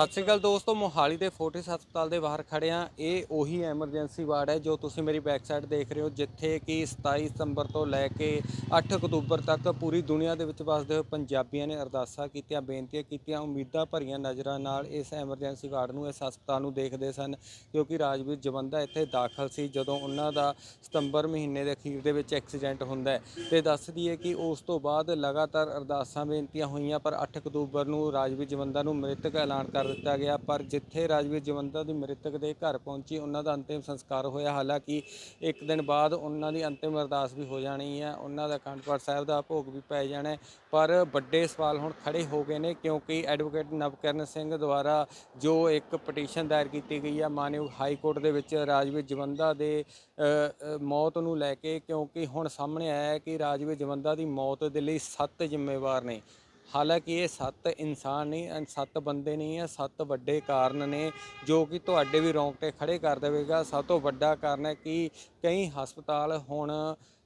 ਸਤਿ ਸ਼੍ਰੀ ਅਕਾਲ ਦੋਸਤੋ, ਮੋਹਾਲੀ ਦੇ ਫੋਰਟਿਸ ਹਸਪਤਾਲ ਦੇ ਬਾਹਰ ਖੜੇ ਆ ਇਹ ਉਹੀ ਐਮਰਜੈਂਸੀ ਵਾਰਡ ਹੈ ਜੋ ਤੁਸੀਂ ਮੇਰੀ ਬੈਕ ਸਾਈਡ ਦੇਖ ਰਹੇ ਹੋ, ਜਿੱਥੇ ਕਿ 27 ਸਤੰਬਰ ਤੋਂ ਲੈ ਕੇ 8 ਅਕਤੂਬਰ ਤੱਕ ਪੂਰੀ ਦੁਨੀਆ ਦੇ ਵਿੱਚ ਵਸਦੇ ਹੋਏ ਪੰਜਾਬੀਆਂ ਨੇ ਅਰਦਾਸਾਂ ਕੀਤੀਆਂ, ਬੇਨਤੀਆਂ ਕੀਤੀਆਂ, ਉਮੀਦਾਂ ਭਰੀਆਂ ਨਜ਼ਰਾਂ ਨਾਲ ਇਸ ਐਮਰਜੈਂਸੀ ਵਾਰਡ ਨੂੰ, ਇਸ ਹਸਪਤਾਲ ਨੂੰ ਦੇਖਦੇ ਸਨ, ਕਿਉਂਕਿ ਰਾਜਵੀਰ ਜਵੰਦਾ ਇੱਥੇ ਦਾਖਲ ਸੀ ਜਦੋਂ ਉਹਨਾਂ ਦਾ ਸਤੰਬਰ ਮਹੀਨੇ ਦੇ ਅਖੀਰ ਦੇ ਵਿੱਚ ਐਕਸੀਡੈਂਟ ਹੁੰਦਾ ਹੈ। ਤੇ ਦੱਸ ਦਈਏ ਕਿ ਉਸ ਤੋਂ ਬਾਅਦ ਲਗਾਤਾਰ ਅਰਦਾਸਾਂ, ਬੇਨਤੀਆਂ ਹੋਈਆਂ, ਪਰ 8 ਅਕਤੂਬਰ ਨੂੰ ਰਾਜਵੀਰ ਜਵੰਦਾ ਨੂੰ ਮ੍ਰਿਤਕ ਐਲਾਨ ਕਰ ਦਿੱਤਾ ਗਿਆ, ਪਰ ਜਿੱਥੇ ਰਾਜਵੀਰ ਜਵੰਦਾ ਦੀ ਮ੍ਰਿਤਕ ਦੇ ਘਰ ਪਹੁੰਚੀ, ਉਹਨਾਂ ਦਾ ਅੰਤਿਮ ਸੰਸਕਾਰ ਹੋਇਆ। ਹਾਲਾਂਕਿ ਇੱਕ ਦਿਨ ਬਾਅਦ ਉਹਨਾਂ ਦੀ ਅੰਤਿਮ ਅਰਦਾਸ ਵੀ ਹੋ ਜਾਣੀ ਹੈ। ਉਹਨਾਂ ਦਾ ਅਖੰਡ ਪਾਠ ਸਾਹਿਬ ਦਾ ਭੋਗ ਵੀ ਪੈ ਜਾਣਾ ਪਰ ਵੱਡੇ ਸਵਾਲ ਹੁਣ ਖੜੇ ਹੋ ਗਏ ਨੇ, ਕਿਉਂਕਿ ਐਡਵੋਕੇਟ ਨਵਕਰਨ ਸਿੰਘ ਦੁਆਰਾ ਜੋ ਇੱਕ ਪਟੀਸ਼ਨ ਦਾਇਰ ਕੀਤੀ ਗਈ ਹੈ ਮਾਨਯੋਗ ਹਾਈ ਕੋਰਟ ਦੇ ਵਿੱਚ ਰਾਜਵੀਰ ਜਵੰਦਾ ਦੇ ਮੌਤ ਨੂੰ ਲੈ ਕੇ, ਕਿਉਂਕਿ ਹੁਣ ਸਾਹਮਣੇ ਆਇਆ ਹੈ ਕਿ ਰਾਜਵੀਰ ਜਵੰਦਾ ਦੀ ਮੌਤ ਦੇ ਲਈ ਸੱਤ ਜ਼ਿੰਮੇਵਾਰ ਨੇ। ਹਾਲਾਂਕਿ ਇਹ ਸੱਤ ਇਨਸਾਨ ਨਹੀਂ ਸੱਤ ਬੰਦੇ ਨਹੀਂ ਹੈ, ਸੱਤ ਵੱਡੇ ਕਾਰਨ ਨੇ ਜੋ ਕਿ ਤੁਹਾਡੇ ਵੀ ਰੌਂਗਟੇ ਖੜੇ ਕਰ ਦੇਵੇਗਾ। ਸਭ ਤੋਂ ਵੱਡਾ ਕਾਰਨ ਹੈ ਕਿ ਕਈ ਹਸਪਤਾਲ ਹੁਣ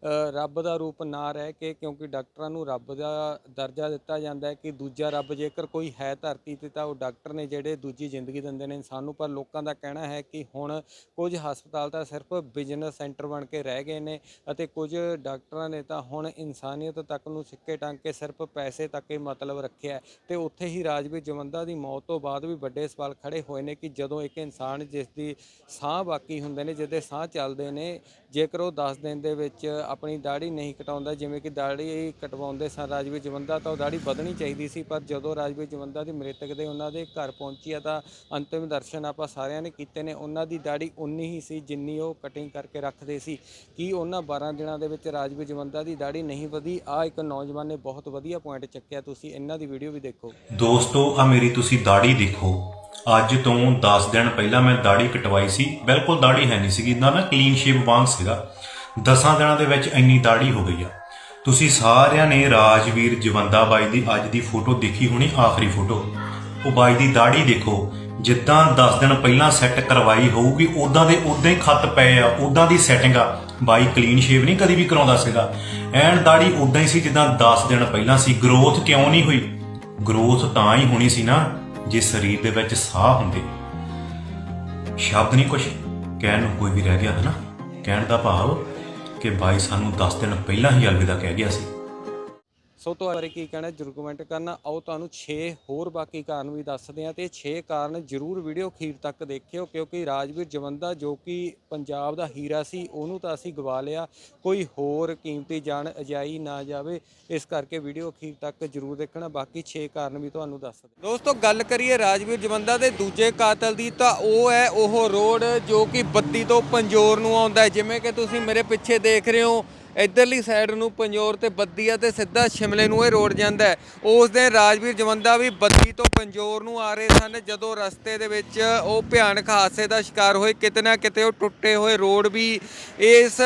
ਰੱਬ ਦਾ ਰੂਪ ਨਾ ਰਹਿ ਕੇ ਕਿਉਂਕਿ ਡਾਕਟਰਾਂ ਨੂੰ ਰੱਬ ਦਾ ਦਰਜਾ ਦਿੱਤਾ ਜਾਂਦਾ ਹੈ ਕਿ ਦੂਜਾ ਰੱਬ ਜੇਕਰ ਕੋਈ ਹੈ ਧਰਤੀ ਤੇ ਤਾਂ ਉਹ ਡਾਕਟਰ ਨੇ ਜਿਹੜੇ ਦੂਜੀ ਜ਼ਿੰਦਗੀ ਦਿੰਦੇ ਨੇ ਇਨਸਾਨ ਨੂੰ ਪਰ ਲੋਕਾਂ ਦਾ ਕਹਿਣਾ ਹੈ ਕਿ ਹੁਣ ਕੁਝ ਹਸਪਤਾਲ ਤਾਂ ਸਿਰਫ ਬਿਜ਼ਨਸ ਸੈਂਟਰ ਬਣ ਕੇ ਰਹਿ ਗਏ ਨੇ ਅਤੇ ਕੁਝ ਡਾਕਟਰਾਂ ਨੇ ਤਾਂ ਹੁਣ ਇਨਸਾਨੀਅਤ ਤੱਕ ਨੂੰ ਸਿੱਕੇ ਟੰਗ ਕੇ ਸਿਰਫ ਪੈਸੇ ਤੱਕ ਹੀ ਮਤਲਬ ਰੱਖਿਆ ਹੈ ਤੇ ਉੱਥੇ ਹੀ ਰਾਜਵੀਰ ਜਵੰਦਾ ਦੀ ਮੌਤ ਤੋਂ ਬਾਅਦ ਵੀ ਵੱਡੇ ਸਵਾਲ ਖੜੇ ਹੋਏ ਨੇ ਕਿ ਜਦੋਂ ਇੱਕ ਇਨਸਾਨ ਜਿਸ ਦੀ ਸਾਹ ਬਾਕੀ ਹੁੰਦੇ ਨੇ, ਜਿਹਦੇ ਸਾਹ ਚੱਲਦੇ ਨੇ, ਜੇਕਰ ਉਹ 10 ਦਿਨ ਦੇ ਵਿੱਚ ਆਪਣੀ ਦਾੜੀ ਨਹੀਂ ਕਟਾਉਂਦਾ, ਜਿਵੇਂ ਕਿ ਦਾੜੀ ਕਟਵਾਉਂਦੇ ਸਨ ਰਾਜਵੀਰ ਜਵੰਦਾ ਤਾਂ ਉਹ ਦਾੜੀ ਵਧਣੀ ਚਾਹੀਦੀ ਸੀ, ਪਰ ਜਦੋਂ ਰਾਜਵੀਰ ਜਵੰਦਾ ਦੀ ਮ੍ਰਿਤਕ ਦੇ ਉਹਨਾਂ ਦੇ ਘਰ ਪਹੁੰਚੀ ਆ, ਤਾਂ ਅੰਤਿਮ ਦਰਸ਼ਨ ਆਪਾਂ ਸਾਰਿਆਂ ਨੇ ਕੀਤੇ ਨੇ। ਉਹਨਾਂ ਦੀ ਦਾੜੀ ਉਨੀ ਹੀ ਸੀ ਜਿੰਨੀ ਉਹ ਕਟਿੰਗ ਕਰਕੇ ਰੱਖਦੇ ਸੀ। ਕੀ ਉਹਨਾਂ 12 ਦਿਨਾਂ ਦੇ ਵਿੱਚ ਰਾਜਵੀਰ ਜਵੰਦਾ ਦੀ ਦਾੜੀ ਨਹੀਂ ਵਧੀ? ਆ ਇੱਕ ਨੌਜਵਾਨ ਨੇ ਬਹੁਤ ਵਧੀਆ ਪੁਆਇੰਟ ਚੱਕਿਆ। ਤੁਸੀਂ ਇਹਨਾਂ ਦੀ ਵੀਡੀਓ ਵੀ ਦੇਖੋ। ਦੋਸਤੋ ਆ ਮੇਰੀ ਤੁਸੀਂ ਦਾੜੀ ਦੇਖੋ। ਅੱਜ ਤੋਂ 10 ਦਿਨ ਪਹਿਲਾਂ ਮੈਂ ਦਾੜੀ ਕਟਵਾਈ ਸੀ। ਬਿਲਕੁਲ ਦਾੜੀ ਹੈ ਨਹੀਂ ਸੀਗੀ। ਨਾ ਨਾ ਕਲੀਨ ਸ਼ੇਪ ਵਾਂਗ ਸੀਗਾ। 10 ਦਿਨਾਂ ਦੇ ਵਿੱਚ ਇੰਨੀ ਦਾੜੀ ਹੋ ਗਈ ਆ। ਤੁਸੀਂ ਸਾਰਿਆਂ ਨੇ ਰਾਜਵੀਰ ਜਵੰਦਾ ਬਾਈ ਦੀ ਅੱਜ ਦੀ ਫੋਟੋ ਦੇਖੀ ਹੋਣੀ, ਆਖਰੀ ਫੋਟੋ। ਉਹ ਬਾਈ ਦੀ ਦਾੜੀ ਦੇਖੋ, ਜਿੱਦਾਂ 10 ਦਿਨ ਪਹਿਲਾਂ ਸੈੱਟ ਕਰਵਾਈ ਹੋਊਗੀ ਉਦਾਂ ਦੇ ਉਦਾਂ ਹੀ ਖੱਤ ਪਏ ਆ ਉਦਾਂ ਦੀ ਸੈਟਿੰਗ ਆ। ਬਾਈ ਕਲੀਨ ਸ਼ੇਵ ਨਹੀਂ ਕਦੀ ਵੀ ਕਰਾਉਂਦਾ ਸੀਗਾ। ਐਨ ਦਾੜੀ ਉਦਾਂ ਹੀ ਸੀ ਜਿੱਦਾਂ 10 ਦਿਨ ਪਹਿਲਾਂ ਸੀ। ਗਰੋਥ ਕਿਉਂ ਨਹੀਂ ਹੋਈ? ਗਰੋਥ ਤਾਂ ਹੀ ਹੋਣੀ ਸੀ ਨਾ, ਜੇ ਸਰੀਰ ਦੇ ਵਿੱਚ ਸਾਹ ਹੁੰਦੇ। ਸ਼ਬਦ ਨਹੀਂ ਕੁਝ ਕਹਿਣ ਨੂੰ ਕੋਈ ਵੀ ਰਹਿ ਗਿਆ ਹੈ ਨਾ। ਕਹਿਣ ਦਾ ਭਾਵ ਕਿ ਬਾਈ ਸਾਨੂੰ 10 ਦਿਨ ਪਹਿਲਾਂ ਹੀ ਅਲਵਿਦਾ ਕਹਿ ਗਿਆ ਸੀ। ਸੋ ਤੁਹਾਡੇ ਬਾਰੇ ਕੀ ਕਹਿਣਾ, ਜਰੂਰ ਕਮੈਂਟ ਕਰਨਾ। ਆਓ ਤੁਹਾਨੂੰ 6 ਹੋਰ ਬਾਕੀ ਕਾਰਨ ਵੀ ਦੱਸਦੇ ਆ ਤੇ 6 ਕਾਰਨ ਜਰੂਰ ਵੀਡੀਓ ਅਖੀਰ ਤੱਕ ਦੇਖਿਓ, ਕਿਉਂਕਿ ਰਾਜਵੀਰ ਜਵੰਦਾ ਜੋ ਕਿ ਪੰਜਾਬ ਦਾ ਹੀਰਾ ਸੀ, ਉਹਨੂੰ ਤਾਂ ਅਸੀਂ ਗਵਾ ਲਿਆ। ਕੋਈ ਹੋਰ ਕੀਮਤੀ ਜਾਨ ਅਜਾਈ ਨਾ ਜਾਵੇ, ਇਸ ਕਰਕੇ ਵੀਡੀਓ ਅਖੀਰ ਤੱਕ ਜਰੂਰ ਦੇਖਣਾ। ਬਾਕੀ 6 ਕਾਰਨ ਵੀ ਤੁਹਾਨੂੰ ਦੱਸਦੇ ਦੋਸਤੋ, ਗੱਲ ਕਰੀਏ ਰਾਜਵੀਰ ਜਵੰਦਾ ਦੇ ਦੂਜੇ ਕਾਤਲ ਦੀ, ਤਾਂ ਉਹ ਹੈ ਉਹ ਰੋਡ ਜੋ ਕਿ ਬੱਦੀ ਤੋਂ ਪੰਜੋਰ ਨੂੰ ਆਉਂਦਾ ਜਿਵੇਂ ਕਿ ਤੁਸੀਂ ਮੇਰੇ ਪਿੱਛੇ ਦੇਖ ਰਹੇ ਹੋ ਇਧਰਲੀ ਸਾਈਡ ਨੂੰ ਪੰਜੋਰ ਤੇ ਬੱਦੀ ਆ ਤੇ ਸਿੱਧਾ ਸ਼ਿਮਲੇ ਨੂੰ ਇਹ ਰੋਡ ਜਾਂਦਾ ਹੈ। ਉਸ ਦਿਨ ਰਾਜਵੀਰ ਜਵੰਦਾ ਵੀ ਬੱਦੀ ਤੋਂ ਪੰਜੋਰ ਨੂੰ ਆ ਰਹੇ ਸਨ, ਜਦੋਂ ਰਸਤੇ ਦੇ ਵਿੱਚ ਉਹ ਭਿਆਨਕ ਹਾਦਸੇ ਦਾ ਸ਼ਿਕਾਰ ਹੋਏ। ਕਿਤੇ ਨਾ ਕਿਤੇ ਉਹ ਟੁੱਟੇ ਹੋਏ ਰੋਡ ਵੀ ਇਸ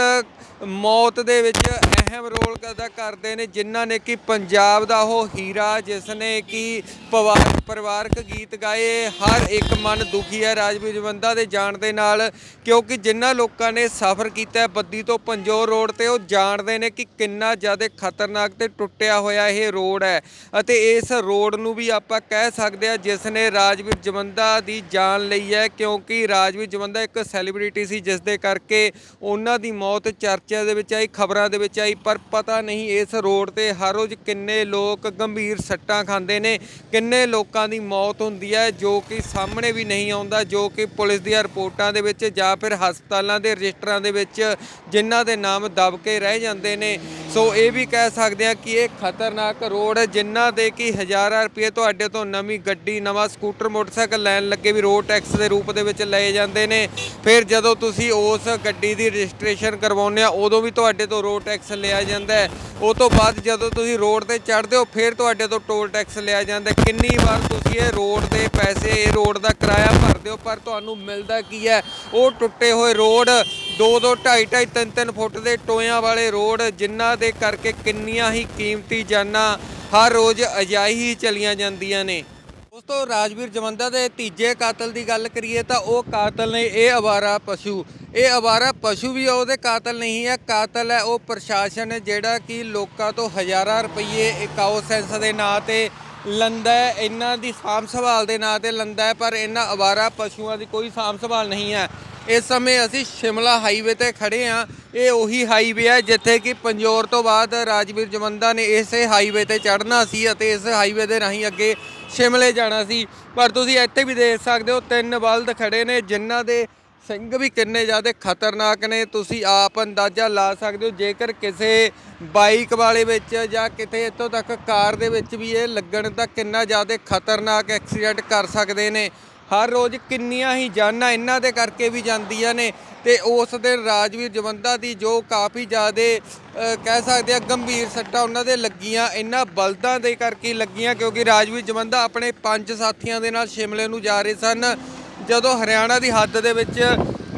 ਮੌਤ ਦੇ ਵਿੱਚ ਅਹਿਮ ਰੋਲ ਅਦਾ ਕਰਦੇ ਨੇ, ਜਿਨ੍ਹਾਂ ਨੇ ਕਿ ਪੰਜਾਬ ਦਾ ਉਹ ਹੀਰਾ ਜਿਸ ਨੇ ਕਿ ਪਵਾ- ਪਰਿਵਾਰਕ ਗੀਤ ਗਾਏ, ਹਰ ਇੱਕ ਮਨ ਦੁਖੀ ਹੈ ਰਾਜਵੀਰ ਜਵੰਦਾ ਦੇ ਜਾਣ ਦੇ ਨਾਲ, ਕਿਉਂਕਿ ਜਿਨ੍ਹਾਂ ਲੋਕਾਂ ਨੇ ਸਫ਼ਰ ਕੀਤਾ ਬੱਦੀ ਤੋਂ ਪੰਜੋਰ ਰੋਡ ਤੇ, ਉਹ ਜਾਣਦੇ ਨੇ ਕਿ ਕਿੰਨਾ ਜ਼ਿਆਦਾ ਖਤਰਨਾਕ ਤੇ ਟੁੱਟਿਆ ਹੋਇਆ ਇਹ ਰੋਡ ਹੈ ਅਤੇ ਇਸ ਰੋਡ ਨੂੰ ਵੀ ਆਪਾਂ ਕਹਿ ਸਕਦੇ ਹਾਂ ਜਿਸ ਨੇ ਰਾਜਵੀਰ ਜਵੰਦਾ ਦੀ ਜਾਨ ਲਈ ਹੈ, ਕਿਉਂਕਿ ਰਾਜਵੀਰ ਜਵੰਦਾ ਇੱਕ ਸੈਲੀਬ੍ਰਿਟੀ ਸੀ ਜਿਸ ਦੇ ਕਰਕੇ ਉਹਨਾਂ ਦੀ ਮੌਤ ਚਰਚਾ ਦੇ ਵਿੱਚ ਆਈ, ਖਬਰਾਂ ਦੇ ਵਿੱਚ ਆਈ, ਪਰ ਪਤਾ ਨਹੀਂ ਇਸ ਰੋਡ ਤੇ ਹਰ ਰੋਜ਼ ਕਿੰਨੇ ਲੋਕ ਗੰਭੀਰ ਸੱਟਾਂ ਖਾਂਦੇ ਨੇ, ਕਿੰਨੇ ਲੋਕਾਂ ਦੀ ਮੌਤ ਹੁੰਦੀ ਹੈ, ਜੋ ਕਿ ਸਾਹਮਣੇ ਵੀ ਨਹੀਂ ਆਉਂਦਾ, ਜੋ ਕਿ ਪੁਲਿਸ ਦੀਆਂ ਰਿਪੋਰਟਾਂ ਦੇ ਵਿੱਚ ਜਾਂ ਫਿਰ ਹਸਪਤਾਲਾਂ ਦੇ ਰਜਿਸਟਰਾਂ ਦੇ ਵਿੱਚ ਜਿਨ੍ਹਾਂ ਦੇ ਨਾਮ ਦਬ ਕੇ ਰਹਿ ਜਾਂਦੇ ਨੇ। ਸੋ ਇਹ ਵੀ ਕਹਿ ਸਕਦੇ ਆ ਕਿ ਇਹ ਖਤਰਨਾਕ ਰੋਡ ਹੈ, ਜਿਨ੍ਹਾਂ ਦੇ ਕਿ ਹਜ਼ਾਰਾਂ ਰੁਪਏ ਤੁਹਾਡੇ ਤੋਂ ਨਵੀਂ ਗੱਡੀ, ਨਵਾਂ ਸਕੂਟਰ, ਮੋਟਰਸਾਈਕਲ ਲੈਣ ਲੱਗੇ ਵੀ ਰੋਡ ਟੈਕਸ ਦੇ ਰੂਪ ਦੇ ਵਿੱਚ ਲਏ ਜਾਂਦੇ ਨੇ। ਫਿਰ ਜਦੋਂ ਤੁਸੀਂ ਉਸ ਗੱਡੀ ਦੀ ਰਜਿਸਟ੍ਰੇਸ਼ਨ ਕਰਵਾਉਂਦੇ ਆ ਉਦੋਂ ਵੀ ਤੁਹਾਡੇ ਤੋਂ ਰੋਡ ਟੈਕਸ ਲਿਆ ਜਾਂਦਾ ਹੈ। ਉਹ ਤੋਂ ਬਾਅਦ ਜਦੋਂ ਤੁਸੀਂ ਰੋਡ ਤੇ ਚੜ੍ਹਦੇ ਹੋ, ਫਿਰ ਤੁਹਾਡੇ ਤੋਂ ਟੋਲ ਟੈਕਸ ਲਿਆ ਜਾਂਦਾ ਕਿੰਨੀ ਵਾਰ ਤੁਸੀਂ ਇਹ ਰੋਡ ਦੇ ਪੈਸੇ, ਇਹ ਰੋਡ ਦਾ ਕਿਰਾਇਆ ਭਰਦੇ ਹੋ, ਪਰ ਤੁਹਾਨੂੰ ਮਿਲਦਾ ਕੀ ਹੈ? ਉਹ ਟੁੱਟੇ ਹੋਏ ਰੋਡ 2 2 2.5 2.5 3 3 ਫੁੱਟ ਦੇ ਟੋਇਆਂ ਵਾਲੇ ਰੋਡ, ਜਿਨ੍ਹਾਂ ਦੇ ਕਰਕੇ ਕਿੰਨੀਆਂ ਹੀ ਕੀਮਤੀ ਜਾਨਾਂ ਹਰ ਰੋਜ਼ ਅਜਾਈ ਹੀ ਚਲੀਆਂ ਜਾਂਦੀਆਂ ਨੇ। ਦੋਸਤੋ, ਰਾਜਵੀਰ ਜਵੰਦਾ ਦੇ ਤੀਜੇ ਕਾਤਲ ਦੀ ਗੱਲ ਕਰੀਏ ਤਾਂ ਉਹ ਕਾਤਲ ਨੇ ਇਹ ਅਵਾਰਾ ਪਸ਼ੂ। ਇਹ ਅਵਾਰਾ ਪਸ਼ੂ ਵੀ ਉਹਦੇ ਕਾਤਲ ਨਹੀਂ ਹੈ, ਕਾਤਲ ਹੈ ਉਹ ਪ੍ਰਸ਼ਾਸਨ ਜਿਹੜਾ ਕਿ ਲੋਕਾਂ ਤੋਂ ਹਜ਼ਾਰਾਂ ਰੁਪਏ ਇਕਾਓ ਸੈਂਸ ਦੇ ਨਾਂ ਤੇ ਲੰਦਾ ਇਹਨਾਂ ਦੀ ਸਾਂਭ ਸੰਭਾਲ ਦੇ ਨਾਂ ਤੇ ਲੰਦਾ ਪਰ ਇਹਨਾਂ ਅਵਾਰਾ ਪਸ਼ੂਆਂ ਦੀ ਕੋਈ ਸਾਂਭ ਸੰਭਾਲ ਨਹੀਂ ਹੈ। ਇਸ ਸਮੇਂ ਅਸੀਂ ਸ਼ਿਮਲਾ ਹਾਈਵੇ ਤੇ ਖੜੇ ਆ। ਇਹ ਉਹੀ ਹਾਈਵੇ ਹੈ ਜਿੱਥੇ ਕਿ ਪੰਜੋਰ ਤੋਂ ਬਾਅਦ ਰਾਜਵੀਰ ਜਵੰਦਾ ਨੇ ਇਸੇ ਹਾਈਵੇ ਤੇ ਚੜ੍ਹਨਾ ਸੀ ਅਤੇ ਇਸ ਹਾਈਵੇ ਦੇ ਰਾਹੀਂ ਅੱਗੇ ਸ਼ਿਮਲੇ ਜਾਣਾ ਸੀ। ਪਰ ਤੁਸੀਂ ਇੱਥੇ ਵੀ ਦੇਖ ਸਕਦੇ ਹੋ, ਤਿੰਨ ਬਲਦ ਖੜੇ ਨੇ, ਜਿਨ੍ਹਾਂ ਦੇ ਸਿੰਘ ਵੀ ਕਿੰਨੇ ਜ਼ਿਆਦਾ ਖਤਰਨਾਕ ਨੇ। ਤੁਸੀਂ ਆਪ ਅੰਦਾਜ਼ਾ ਲਾ ਸਕਦੇ ਹੋ, ਜੇਕਰ ਕਿਸੇ ਬਾਈਕ ਵਾਲੇ ਵਿੱਚ ਜਾਂ ਕਿਤੇ ਇੱਥੋਂ ਤੱਕ ਕਾਰ ਦੇ ਵਿੱਚ ਵੀ ਇਹ ਲੱਗਣ ਤਾਂ ਕਿੰਨਾ ਜ਼ਿਆਦਾ ਖਤਰਨਾਕ ਐਕਸੀਡੈਂਟ ਕਰ ਸਕਦੇ ਨੇ। ਹਰ ਰੋਜ਼ ਕਿੰਨੀਆਂ ਹੀ ਜਾਨਾਂ ਇਹਨਾਂ ਦੇ ਕਰਕੇ ਵੀ ਜਾਂਦੀਆਂ ਨੇ ਤੇ ਉਸ ਦਿਨ ਰਾਜਵੀਰ ਜਵੰਦਾ ਦੀ ਜੋ ਕਾਫੀ ਜ਼ਿਆਦਾ ਕਹਿ ਸਕਦੇ ਆ ਗੰਭੀਰ ਸੱਟਾਂ ਉਹਨਾਂ ਦੇ ਲੱਗੀਆਂ, ਇਹਨਾਂ ਬਲਦਾਂ ਦੇ ਕਰਕੇ ਲੱਗੀਆਂ ਕਿਉਂਕਿ ਰਾਜਵੀਰ ਜਵੰਦਾ ਆਪਣੇ ਪੰਜ ਸਾਥੀਆਂ ਦੇ ਨਾਲ ਸ਼ਿਮਲੇ ਨੂੰ ਜਾ ਰਹੇ ਸਨ। ਜਦੋਂ ਹਰਿਆਣਾ ਦੀ ਹੱਦ ਦੇ ਵਿੱਚ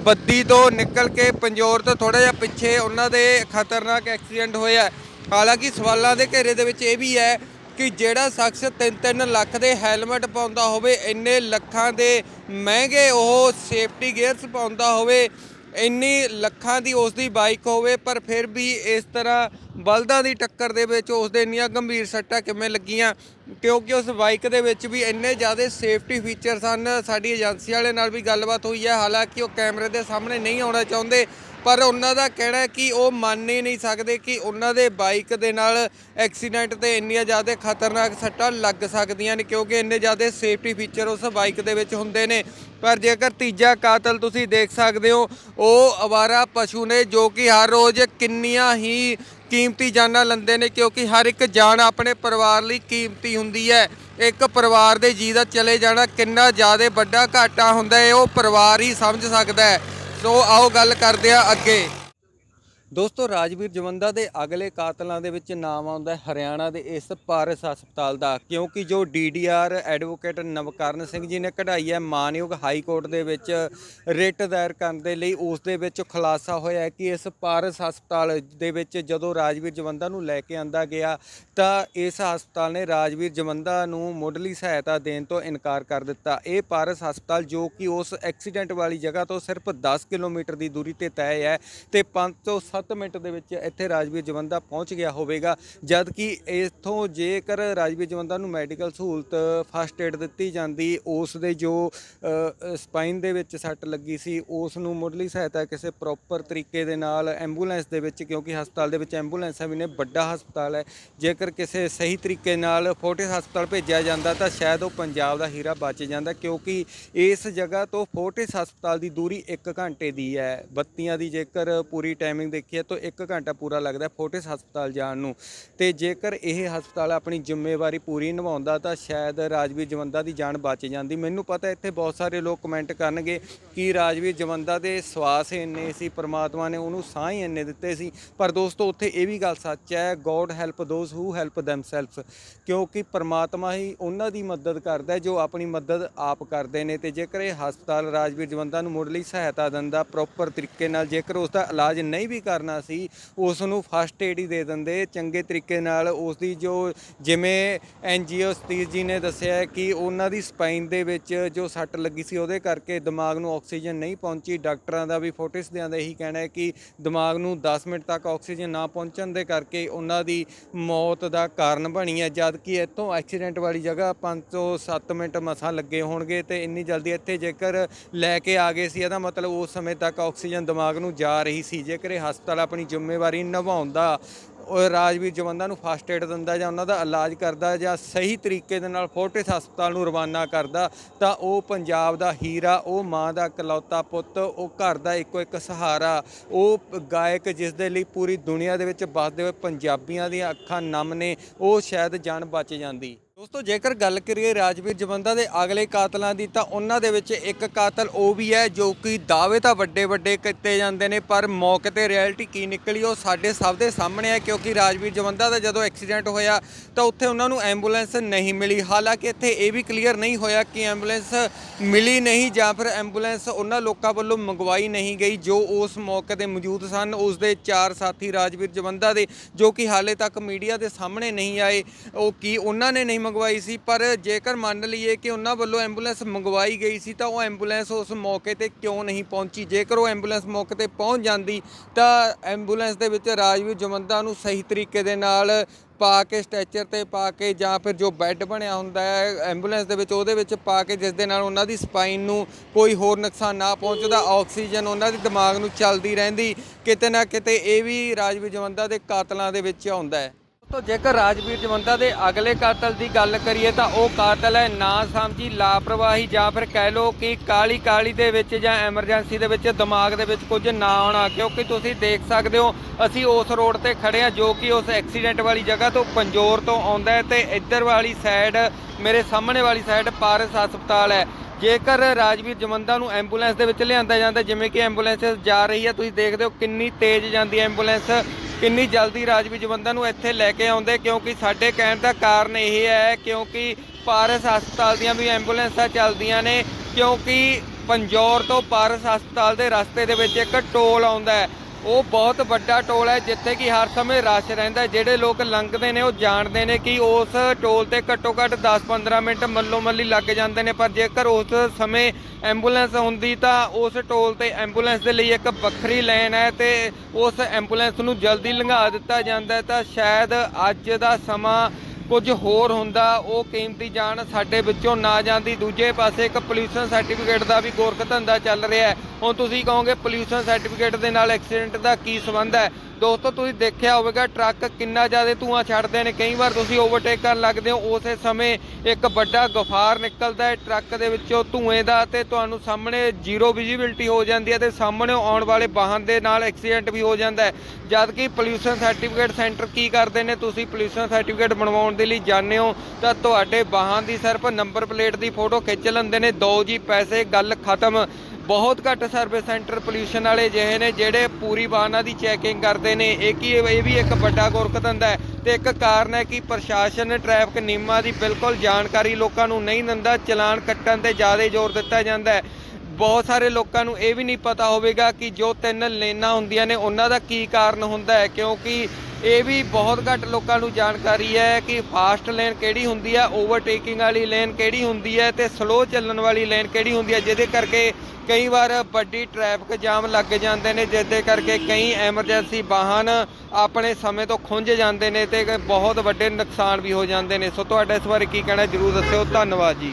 ਬੱਦੀ ਤੋਂ ਨਿਕਲ ਕੇ ਪੰਜੋਰ ਤੋਂ ਥੋੜਾ ਜਿਹਾ ਪਿੱਛੇ ਉਹਨਾਂ ਦੇ ਖਤਰਨਾਕ ਐਕਸੀਡੈਂਟ ਹੋਇਆ। ਹਾਲਾਂਕਿ ਸਵਾਲਾਂ ਦੇ ਘੇਰੇ ਦੇ ਵਿੱਚ ਇਹ ਵੀ ਹੈ ਕਿ ਜਿਹੜਾ ਸ਼ਖਸ 3-3 ਲੱਖ ਦੇ ਹੈਲਮਟ ਪਾਉਂਦਾ ਹੋਵੇ, ਇੰਨੇ ਲੱਖਾਂ ਦੇ ਮਹਿੰਗੇ ਉਹ ਸੇਫਟੀ ਗੇਅਰਸ ਪਾਉਂਦਾ ਹੋਵੇ, ਇੰਨੀ ਲੱਖਾਂ ਦੀ ਉਸ ਦੀ ਬਾਈਕ ਹੋਵੇ, ਪਰ ਫਿਰ ਵੀ ਇਸ ਤਰ੍ਹਾਂ ਬਲਦਾਂ ਦੀ ਟੱਕਰ ਦੇ ਵਿੱਚ ਉਸ ਦੇ ਇੰਨੀਆਂ ਗੰਭੀਰ ਸੱਟਾਂ ਕਿਵੇਂ ਲੱਗੀਆਂ? ਕਿਉਂਕਿ ਉਸ ਬਾਈਕ ਦੇ ਵਿੱਚ ਵੀ ਇੰਨੇ ਜ਼ਿਆਦਾ ਸੇਫਟੀ ਫੀਚਰਸ ਹਨ। ਸਾਡੀ ਏਜੰਸੀ ਵਾਲੇ ਨਾਲ ਵੀ ਗੱਲਬਾਤ ਹੋਈ ਹੈ। ਹਾਲਾਂਕਿ ਉਹ ਕੈਮਰੇ ਦੇ ਸਾਹਮਣੇ ਨਹੀਂ ਆਉਣਾ ਚਾਹੁੰਦੇ। ਪਰ ਉਹਨਾਂ ਦਾ ਕਹਿਣਾ ਕਿ ਉਹ ਮੰਨ ਹੀ ਨਹੀਂ ਸਕਦੇ ਕਿ ਉਹਨਾਂ ਦੇ ਬਾਈਕ ਦੇ ਨਾਲ ਐਕਸੀਡੈਂਟ ਤੇ ਇੰਨੀਆਂ ਜ਼ਿਆਦਾ ਖਤਰਨਾਕ ਸੱਟਾਂ ਲੱਗ ਸਕਦੀਆਂ ਨੇ, ਕਿਉਂਕਿ ਇੰਨੇ ਜ਼ਿਆਦਾ ਸੇਫਟੀ ਫੀਚਰ ਉਸ ਬਾਈਕ ਦੇ ਵਿੱਚ ਹੁੰਦੇ ਨੇ। ਪਰ ਜੇਕਰ ਤੀਜਾ ਕਾਤਲ ਤੁਸੀਂ ਦੇਖ ਸਕਦੇ ਹੋ, ਉਹ ਅਵਾਰਾ ਪਸ਼ੂ ਨੇ ਜੋ ਕਿ ਹਰ ਰੋਜ਼ ਕਿੰਨੀਆਂ ਹੀ ਕੀਮਤੀ ਜਾਨਾਂ ਲੈਂਦੇ ਨੇ, ਕਿਉਂਕਿ ਹਰ ਇੱਕ ਜਾਨ ਆਪਣੇ ਪਰਿਵਾਰ ਲਈ ਕੀਮਤੀ ਹੁੰਦੀ ਹੈ। ਇੱਕ ਪਰਿਵਾਰ ਦੇ ਜੀ ਦਾ ਚਲੇ ਜਾਣਾ ਕਿੰਨਾ ਜ਼ਿਆਦਾ ਵੱਡਾ ਘਾਟਾ ਹੁੰਦਾ ਹੈ, ਉਹ ਪਰਿਵਾਰ ਹੀ ਸਮਝ ਸਕਦਾ ਹੈ। ਸੋ ਆਓ ਗੱਲ ਕਰਦੇ ਆ ਅੱਗੇ। ਦੋਸਤੋ, ਰਾਜਵੀਰ ਜਵੰਦਾ ਦੇ ਅਗਲੇ ਕਾਤਲਾਂ ਦੇ ਵਿੱਚ ਨਾਮ ਆਉਂਦਾ ਹੈ ਹਰਿਆਣਾ ਦੇ ਇਸ ਪਾਰਸ ਹਸਪਤਾਲ ਦਾ, ਕਿਉਂਕਿ ਜੋ ਡੀਡੀਆਰ ਐਡਵੋਕੇਟ ਨਵਕਰਨ ਸਿੰਘ ਜੀ ਨੇ ਕਢਾਈ ਹੈ, ਮਾਨਯੋਗ ਹਾਈ ਕੋਰਟ ਦੇ ਵਿੱਚ ਰਿਟ ਦਾਇਰ ਕਰਨ ਦੇ ਲਈ ਉਸ ਦੇ ਵਿੱਚ ਖੁਲਾਸਾ ਹੋਇਆ ਹੈ ਕਿ ਇਸ ਪਾਰਸ ਹਸਪਤਾਲ ਦੇ ਵਿੱਚ ਜਦੋਂ ਰਾਜਵੀਰ ਜਵੰਦਾ ਨੂੰ ਲੈ ਕੇ ਆਂਦਾ ਗਿਆ, ਤਾਂ ਇਸ ਹਸਪਤਾਲ ਨੇ ਰਾਜਵੀਰ ਜਵੰਦਾ ਨੂੰ ਮੁੱਢਲੀ ਸਹਾਇਤਾ ਦੇਣ ਤੋਂ ਇਨਕਾਰ ਕਰ ਦਿੱਤਾ। ਇਹ ਪਾਰਸ ਹਸਪਤਾਲ ਜੋ ਕਿ ਉਸ ਐਕਸੀਡੈਂਟ ਵਾਲੀ ਜਗ੍ਹਾ ਤੋਂ ਸਿਰਫ 10 ਕਿਲੋਮੀਟਰ ਦੀ ਦੂਰੀ ਤੇ ਤੈਅ ਹੈ ਤੇ 5 ਤੋਂ 7 ਮਿੰਟ ਦੇ ਵਿੱਚ ਇੱਥੇ ਰਾਜਵੀਰ ਜਵੰਦਾ ਪਹੁੰਚ ਗਿਆ ਹੋਵੇਗਾ। ਜਦ ਕਿ ਇਥੋਂ ਜੇਕਰ ਰਾਜਵੀਰ ਜਵੰਦਾ ਨੂੰ ਮੈਡੀਕਲ ਸਹੂਲਤ ਫਸਟ ਏਡ ਦਿੱਤੀ ਜਾਂਦੀ ਉਸ ਦੇ ਜੋ ਸਪਾਈਨ ਦੇ ਵਿੱਚ ਸੱਟ ਲੱਗੀ ਸੀ ਉਸ ਨੂੰ ਮੁੱਢਲੀ ਸਹਾਇਤਾ ਕਿਸੇ ਪ੍ਰੋਪਰ ਤਰੀਕੇ ਦੇ ਨਾਲ ਐਂਬੂਲੈਂਸ ਦੇ ਵਿੱਚ, ਕਿਉਂਕਿ ਹਸਪਤਾਲ ਦੇ ਵਿੱਚ ਐਂਬੂਲੈਂਸਾਂ ਵੀ ਨੇ ਵੱਡਾ ਹਸਪਤਾਲ ਹੈ। ਜੇਕਰ ਕਿਸੇ ਸਹੀ ਤਰੀਕੇ ਨਾਲ ਫੋਰਟਿਸ ਹਸਪਤਾਲ ਭੇਜਿਆ ਜਾਂਦਾ ਤਾਂ ਸ਼ਾਇਦ ਉਹ ਪੰਜਾਬ ਦਾ ਹੀਰਾ ਬਚ ਜਾਂਦਾ, ਕਿਉਂਕਿ ਇਸ ਜਗ੍ਹਾ ਤੋਂ ਫੋਰਟਿਸ ਹਸਪਤਾਲ ਦੀ ਦੂਰੀ 1 ਘੰਟੇ ਦੀ ਹੈ। ਬੱਤੀਆਂ ਦੀ ਜੇਕਰ ਪੂਰੀ ਟਾਈਮਿੰਗ ਦੇ ਦੇਖੀਏ ਤਾਂ 1 ਘੰਟਾ ਪੂਰਾ ਲੱਗਦਾ ਹੈ ਫੋਰਟਿਸ ਹਸਪਤਾਲ ਜਾਣ ਨੂੰ। ਤੇ ਜੇਕਰ ਇਹ ਹਸਪਤਾਲ ਆਪਣੀ ਜ਼ਿੰਮੇਵਾਰੀ ਪੂਰੀ ਨਿਭਾਉਂਦਾ, ਤਾਂ ਸ਼ਾਇਦ ਰਾਜਵੀਰ ਜਵੰਦਾ ਦੀ ਜਾਨ ਬਚ ਜਾਂਦੀ। ਮੈਨੂੰ ਪਤਾ ਇੱਥੇ ਬਹੁਤ ਸਾਰੇ ਲੋਕ ਕਮੈਂਟ ਕਰਨਗੇ ਕਿ ਰਾਜਵੀਰ ਜਵੰਦਾ ਦੇ ਸਵਾਸ ਇੰਨੇ ਸੀ, ਪਰਮਾਤਮਾ ਨੇ ਉਹਨੂੰ ਸਾਹ ਹੀ ਇੰਨੇ ਦਿੱਤੇ ਸੀ। ਪਰ ਦੋਸਤੋ, ਉੱਥੇ ਇਹ ਵੀ ਗੱਲ ਸੱਚ ਹੈ god help those who help themselves ਕਿਉਂਕਿ ਪਰਮਾਤਮਾ ਹੀ ਉਹਨਾਂ ਦੀ ਮਦਦ ਕਰਦਾ ਹੈ, ਜੋ ਆਪਣੀ ਮਦਦ ਆਪ ਕਰਦੇ ਨੇ। ਤੇ ਜੇਕਰ ਇਹ ਹਸਪਤਾਲ ਰਾਜਵੀਰ ਜਵੰਦਾ ਨੂੰ ਮੁੱਢਲੀ ਸਹਾਇਤਾ ਦਿੰਦਾ ਪ੍ਰੋਪਰ ਤਰੀਕੇ ਨਾਲ, ਜੇਕਰ ਉਸ ਦਾ ਇਲਾਜ ਨਹੀਂ ਵੀ ਕਰ ਕਰਨਾ ਸੀ ਉਸ ਨੂੰ ਫਸਟ ਏਡ ਹੀ ਦੇ ਦਿੰਦੇ। ਚੰਗੇ ਤਰੀਕੇ ਨਾਲ ਉਸ ਦੀ ਜੋ ਜਿਵੇਂ ਐਨਜੀਓ ਸਤੀਸ਼ ਜੀ ਨੇ ਦੱਸਿਆ ਕਿ ਉਹਨਾਂ ਦੀ ਸਪਾਈਨ ਦੇ ਵਿੱਚ ਜੋ ਸੱਟ ਲੱਗੀ ਸੀ, ਉਹਦੇ ਕਰਕੇ ਦਿਮਾਗ ਨੂੰ ਆਕਸੀਜਨ ਨਹੀਂ ਪਹੁੰਚੀ। ਡਾਕਟਰਾਂ ਦਾ ਵੀ ਫੋਟਿਸ ਦਿਆਂ ਦਾ ਇਹੀ ਕਹਿਣਾ ਹੈ ਕਿ ਦਿਮਾਗ ਨੂੰ 10 ਮਿੰਟ ਤੱਕ ਆਕਸੀਜਨ ਨਾ ਪਹੁੰਚਣ ਦੇ ਕਰਕੇ ਉਹਨਾਂ ਦੀ ਮੌਤ ਦਾ ਕਾਰਨ ਬਣੀ ਹੈ। ਜਦ ਕਿ ਇੱਥੋਂ ਐਕਸੀਡੈਂਟ ਵਾਲੀ ਜਗ੍ਹਾ 5 ਤੋਂ 7 ਮਿੰਟ ਮਸਾਂ ਲੱਗੇ ਹੋਣਗੇ ਤੇ ਇੰਨੀ ਜਲਦੀ ਇੱਥੇ ਜੇਕਰ ਲੈ ਕੇ ਆ ਗਏ ਸੀ, ਇਹਦਾ ਮਤਲਬ ਉਸ ਸਮੇਂ ਤੱਕ ਆਕਸੀਜਨ ਦਿਮਾਗ ਨੂੰ ਜਾ ਰਹੀ ਸੀ। ਜੇਕਰ ਇਹ ਹਸਪਤਾਲ ਆਪਣੀ ਜ਼ਿੰਮੇਵਾਰੀ ਨਿਭਾਉਂਦਾ, ਉਹ ਰਾਜਵੀਰ ਜਵੰਦਾਂ ਨੂੰ ਫਸਟ ਏਡ ਦਿੰਦਾ ਜਾਂ ਉਹਨਾਂ ਦਾ ਇਲਾਜ ਕਰਦਾ ਜਾਂ ਸਹੀ ਤਰੀਕੇ ਦੇ ਨਾਲ ਫੋਰਟਿਸ ਹਸਪਤਾਲ ਨੂੰ ਰਵਾਨਾ ਕਰਦਾ, ਤਾਂ ਉਹ ਪੰਜਾਬ ਦਾ ਹੀਰਾ, ਉਹ ਮਾਂ ਦਾ ਇਕਲੌਤਾ ਪੁੱਤ, ਉਹ ਘਰ ਦਾ ਇੱਕੋ ਇੱਕ ਸਹਾਰਾ, ਉਹ ਗਾਇਕ ਜਿਸ ਦੇ ਲਈ ਪੂਰੀ ਦੁਨੀਆ ਦੇ ਵਿੱਚ ਵੱਸਦੇ ਹੋਏ ਪੰਜਾਬੀਆਂ ਦੀਆਂ ਅੱਖਾਂ ਨਮ ਨੇ, ਉਹ ਸ਼ਾਇਦ ਜਾਨ ਬਚ ਜਾਂਦੀ। ਦੋਸਤੋ, ਜੇਕਰ ਗੱਲ ਕਰੀਏ ਰਾਜਵੀਰ ਜਵੰਦਾ ਦੇ ਅਗਲੇ ਕਾਤਲਾਂ ਦੀ, ਤਾਂ ਉਹਨਾਂ ਦੇ ਵਿੱਚ ਇੱਕ ਕਾਤਲ ਉਹ ਵੀ ਹੈ ਜੋ ਕਿ ਦਾਅਵੇ ਤਾਂ ਵੱਡੇ ਵੱਡੇ ਕੀਤੇ ਜਾਂਦੇ ਨੇ, ਪਰ ਮੌਕੇ ਤੇ ਰਿਐਲਿਟੀ ਕੀ ਨਿਕਲੀ ਉਹ ਸਾਡੇ ਸਭ ਦੇ ਸਾਹਮਣੇ ਹੈ, ਕਿਉਂਕਿ ਰਾਜਵੀਰ ਜਵੰਦਾ ਦਾ ਜਦੋਂ ਐਕਸੀਡੈਂਟ ਹੋਇਆ, ਤਾਂ ਉੱਥੇ ਉਹਨਾਂ ਨੂੰ ਐਂਬੂਲੈਂਸ ਨਹੀਂ ਮਿਲੀ। ਹਾਲਾਂਕਿ ਇੱਥੇ ਇਹ ਵੀ ਕਲੀਅਰ ਨਹੀਂ ਹੋਇਆ ਕਿ ਐਂਬੂਲੈਂਸ ਮਿਲੀ ਨਹੀਂ ਜਾਂ ਫਿਰ ਐਂਬੂਲੈਂਸ ਉਹਨਾਂ ਲੋਕਾਂ ਵੱਲੋਂ ਮੰਗਵਾਈ ਨਹੀਂ ਗਈ, ਜੋ ਉਸ ਮੌਕੇ ਤੇ ਮੌਜੂਦ ਸਨ। ਉਸ ਦੇ ਚਾਰ ਸਾਥੀ ਰਾਜਵੀਰ ਜਵੰਦਾ ਦੇ, ਜੋ ਕਿ ਹਾਲੇ ਤੱਕ ਮੀਡੀਆ ਦੇ ਸਾਹਮਣੇ ਨਹੀਂ ਆਏ, ਉਹ ਕੀ ਉਹਨਾਂ ਨੇ ਨਹੀਂ ਮੰਗਵਾਈ ਸੀ, ਪਰ ਜੇਕਰ ਮੰਨ ਲਈਏ ਕਿ ਉਹਨਾਂ ਵੱਲੋਂ ਐਂਬੂਲੈਂਸ ਮੰਗਵਾਈ ਗਈ ਸੀ, ਤਾਂ ਉਹ ਐਂਬੂਲੈਂਸ ਉਸ ਮੌਕੇ ਤੇ ਕਿਉਂ ਨਹੀਂ ਪਹੁੰਚੀ? ਜੇਕਰ ਉਹ ਐਂਬੂਲੈਂਸ ਮੌਕੇ ਤੇ ਪਹੁੰਚ ਜਾਂਦੀ, ਤਾਂ ਐਂਬੂਲੈਂਸ ਦੇ ਵਿੱਚ ਰਾਜਵੀਰ ਜਵੰਦਾ ਨੂੰ ਸਹੀ ਤਰੀਕੇ ਦੇ ਨਾਲ ਪਾ ਕੇ ਸਟੈਚਰ ਤੇ ਪਾ ਕੇ ਜਾਂ ਫਿਰ ਜੋ ਬੈੱਡ ਬਣਿਆ ਹੁੰਦਾ ਹੈ, ਐਂਬੂਲੈਂਸ ਦੇ ਵਿੱਚ ਉਹਦੇ ਵਿੱਚ ਪਾ ਕੇ ਜਿਸ ਦੇ ਨਾਲ ਉਹਨਾਂ ਦੀ ਸਪਾਈਨ ਨੂੰ ਕੋਈ ਹੋਰ ਨੁਕਸਾਨ ਨਾ ਪਹੁੰਚਦਾ, ਆਕਸੀਜਨ ਉਹਨਾਂ ਦੇ ਦਿਮਾਗ ਨੂੰ ਚੱਲਦੀ ਰਹਿੰਦੀ, ਕਿਤੇ ਨਾ ਕਿਤੇ ਇਹ ਵੀ ਰਾਜਵੀਰ ਜਵੰਦਾ ਦੇ ਕਾਤਲਾਂ ਦੇ ਵਿੱਚ ਆਉਂਦਾ ਹੈ। ਤੋਂ ਜੇਕਰ ਰਾਜਵੀਰ ਜਵੰਦਾ ਦੇ ਅਗਲੇ ਕਾਤਲ ਦੀ ਗੱਲ ਕਰੀਏ ਤਾਂ ਉਹ ਕਾਤਲ ਹੈ ਨਾ ਸਮਝੀ, ਲਾਪਰਵਾਹੀ ਜਾਂ ਫਿਰ ਕਹਿ ਲਓ ਕਿ ਕਾਲੀ ਕਾਲੀ ਦੇ ਵਿੱਚ ਜਾਂ ਐਮਰਜੈਂਸੀ ਦੇ ਵਿੱਚ ਦਿਮਾਗ ਦੇ ਵਿੱਚ ਕੁਝ ਨਾ ਆਉਣਾ, ਕਿਉਂਕਿ ਤੁਸੀਂ ਦੇਖ ਸਕਦੇ ਹੋ ਅਸੀਂ ਉਸ ਰੋਡ ਤੇ ਖੜੇ ਆ ਜੋ ਕਿ ਉਸ ਐਕਸੀਡੈਂਟ ਵਾਲੀ ਜਗ੍ਹਾ ਤੋਂ ਪੰਜੋਰ ਤੋਂ ਆਉਂਦਾ ਹੈ ਤੇ ਇੱਧਰ ਵਾਲੀ ਸਾਈਡ ਮੇਰੇ ਸਾਹਮਣੇ ਵਾਲੀ ਸਾਈਡ ਪਾਰਸ ਹਸਪਤਾਲ ਹੈ। ਜੇਕਰ ਰਾਜਵੀਰ ਜਮੰਦਾ ਨੂੰ ਐਂਬੂਲੈਂਸ ਦੇ ਵਿੱਚ ਲਿਆਂਦਾ ਜਾਂਦਾ, ਜਿਵੇਂ ਕਿ ਐਂਬੂਲੈਂਸ ਜਾ ਰਹੀ ਹੈ, ਤੁਸੀਂ ਦੇਖਦੇ ਹੋ ਕਿੰਨੀ ਤੇਜ਼ ਜਾਂਦੀ ਹੈ ਐਂਬੂਲੈਂਸ, ਕਿੰਨੀ ਜਲਦੀ ਰਾਜਵੀਰ ਜਮੰਦਾ ਨੂੰ ਇੱਥੇ ਲੈ ਕੇ ਆਉਂਦੇ, ਕਿਉਂਕਿ ਸਾਡੇ ਕਹਿਣ ਦਾ ਕਾਰਨ ਇਹ ਹੈ, ਕਿਉਂਕਿ ਪਾਰਸ ਹਸਪਤਾਲ ਦੀਆਂ ਵੀ ਐਂਬੂਲੈਂਸਾਂ ਚੱਲਦੀਆਂ ਨੇ, ਕਿਉਂਕਿ ਪੰਜੌਰ ਤੋਂ ਪਾਰਸ ਹਸਪਤਾਲ ਦੇ ਰਸਤੇ ਦੇ ਵਿੱਚ ਇੱਕ ਟੋਲ ਆਉਂਦਾ ਹੈ। ਉਹ ਬਹੁਤ ਵੱਡਾ ਟੋਲ ਹੈ, ਜਿੱਥੇ ਕਿ ਹਰ ਸਮੇਂ ਰਸ਼ ਰਹਿੰਦਾ ਜਿਹੜੇ ਲੋਕ ਲੰਘਦੇ ਨੇ, ਉਹ ਜਾਣਦੇ ਨੇ ਕਿ ਉਸ ਟੋਲ ਤੇ ਘੱਟੋ ਘੱਟ 10-15 ਮਿੰਟ ਮੱਲੋ ਮੱਲੀ ਲੱਗ ਜਾਂਦੇ ਨੇ। ਪਰ ਜੇਕਰ ਉਸ ਸਮੇਂ ਐਂਬੂਲੈਂਸ ਹੁੰਦੀ ਤਾਂ ਉਸ ਟੋਲ ਤੇ ਐਂਬੂਲੈਂਸ ਦੇ ਲਈ ਇੱਕ ਵੱਖਰੀ ਲਾਈਨ ਹੈ ਤੇ ਉਸ ਐਂਬੂਲੈਂਸ ਨੂੰ ਜਲਦੀ ਲੰਘਾ ਦਿੱਤਾ ਜਾਂਦਾ ਤਾਂ ਸ਼ਾਇਦ ਅੱਜ ਦਾ ਸਮਾਂ ਕੁਝ ਹੋਰ ਹੁੰਦਾ, ਉਹ ਕੀਮਤੀ ਜਾਨ ਸਾਡੇ ਵਿੱਚੋਂ ਨਾ ਜਾਂਦੀ। ਦੂਜੇ ਪਾਸੇ ਇੱਕ ਪੋਲੂਸ਼ਨ ਸਰਟੀਫਿਕੇਟ ਦਾ ਵੀ ਗੋਰਖ ਧੰਦਾ ਚੱਲ ਰਿਹਾ ਹੈ। ਹੁਣ ਤੁਸੀਂ ਕਹੋਗੇ ਪੋਲੂਸ਼ਨ ਸਰਟੀਫਿਕੇਟ ਦੇ ਨਾਲ ਐਕਸੀਡੈਂਟ ਦਾ ਕੀ ਸੰਬੰਧ ਹੈ? ਦੋਸਤੋ, ਤੁਸੀਂ ਦੇਖਿਆ ਹੋਵੇਗਾ, ਟਰੱਕ ਕਿੰਨਾ ਜ਼ਿਆਦਾ ਧੂਆਂ ਛੱਡਦੇ ਨੇ। ਕਈ ਵਾਰ ਤੁਸੀਂ ਓਵਰਟੇਕ ਕਰਨ ਲੱਗਦੇ ਹੋ, ਉਸੇ ਸਮੇਂ ਇੱਕ ਵੱਡਾ ਗਫਾਰ ਨਿਕਲਦਾ ਹੈ ਟਰੱਕ ਦੇ ਵਿੱਚੋਂ ਧੂਏ ਦਾ ਤੇ ਤੁਹਾਨੂੰ ਸਾਹਮਣੇ ਜ਼ੀਰੋ ਵਿਜ਼ਿਬਿਲਟੀ ਹੋ ਜਾਂਦੀ ਹੈ ਤੇ ਸਾਹਮਣੇ ਆਉਣ ਵਾਲੇ ਵਾਹਨ ਦੇ ਨਾਲ ਐਕਸੀਡੈਂਟ ਵੀ ਹੋ ਜਾਂਦਾ ਹੈ। ਜਦ ਕਿ ਪੋਲੂਸ਼ਨ ਸਰਟੀਫਿਕੇਟ ਸੈਂਟਰ ਕੀ ਕਰਦੇ ਨੇ? ਤੁਸੀਂ ਪੋਲੂਸ਼ਨ ਸਰਟੀਫਿਕੇਟ ਬਣਵਾਉਣ ਦੇ ਲਈ ਜਾਂਦੇ ਹੋ ਤਾਂ ਤੁਹਾਡੇ ਵਾਹਨ ਦੀ ਸਿਰਫ ਨੰਬਰ ਪਲੇਟ ਦੀ ਫੋਟੋ ਖਿੱਚ ਲੈਂਦੇ ਨੇ। ਦੋ ਜੀ, ਪੈਸੇ, ਗੱਲ ਖਤਮ। ਬਹੁਤ ਘੱਟ ਸਰਵਿਸ ਸੈਂਟਰ ਪੋਲੂਸ਼ਨ ਵਾਲੇ ਜਿਹੇ ਨੇ ਜਿਹੜੇ ਪੂਰੀ ਵਾਹਨਾਂ ਦੀ ਚੈਕਿੰਗ ਕਰਦੇ ਨੇ। ਇਹ ਕੀ, ਇਹ ਵੀ ਇੱਕ ਵੱਡਾ ਗੁਰਕ ਧੰਦਾ ਹੈ ਤੇ ਇੱਕ ਕਾਰਨ ਹੈ ਕਿ ਪ੍ਰਸ਼ਾਸਨ ਟ੍ਰੈਫਿਕ ਨਿਯਮਾਂ ਦੀ ਬਿਲਕੁਲ ਜਾਣਕਾਰੀ ਲੋਕਾਂ ਨੂੰ ਨਹੀਂ ਦਿੰਦਾ। ਚਲਾਨ ਕੱਟਣ ਤੇ ਜ਼ਿਆਦਾ ਜ਼ੋਰ ਦਿੱਤਾ ਜਾਂਦਾ ਹੈ। ਬਹੁਤ ਸਾਰੇ ਲੋਕਾਂ ਨੂੰ ਇਹ ਵੀ ਨਹੀਂ ਪਤਾ ਹੋਵੇਗਾ ਕਿ ਜੋ ਤਿੰਨ ਲੇਨਾਂ ਹੁੰਦੀਆਂ ਨੇ, ਉਹਨਾਂ ਦਾ ਕੀ ਕਾਰਨ ਹੁੰਦਾ ਹੈ। ਕਿਉਂਕਿ ਇਹ ਵੀ ਬਹੁਤ ਘੱਟ ਲੋਕਾਂ ਨੂੰ ਜਾਣਕਾਰੀ ਹੈ ਕਿ ਫਾਸਟ ਲੇਨ ਕਿਹੜੀ ਹੁੰਦੀ ਹੈ, ਓਵਰਟੇਕਿੰਗ ਵਾਲੀ ਲੇਨ ਕਿਹੜੀ ਹੁੰਦੀ ਹੈ ਤੇ ਸਲੋ ਚੱਲਣ ਵਾਲੀ ਲੇਨ ਕਿਹੜੀ ਹੁੰਦੀ ਹੈ, ਜਿਹਦੇ ਕਰਕੇ ਕਈ ਵਾਰ ਵੱਡੀ ਟ੍ਰੈਫਿਕ ਜਾਮ ਲੱਗ ਜਾਂਦੇ ਨੇ, ਜਿਹਦੇ ਕਰਕੇ ਕਈ ਐਮਰਜੈਂਸੀ ਵਾਹਨ ਆਪਣੇ ਸਮੇਂ ਤੋਂ ਖੁੰਝ ਜਾਂਦੇ ਨੇ ਤੇ ਬਹੁਤ ਵੱਡੇ ਨੁਕਸਾਨ ਵੀ ਹੋ ਜਾਂਦੇ ਨੇ। ਸੋ ਤੁਹਾਡਾ ਇਸ ਬਾਰੇ ਕੀ ਕਹਿਣਾ ਜਰੂਰ ਦੱਸਿਓ। ਧੰਨਵਾਦ ਜੀ।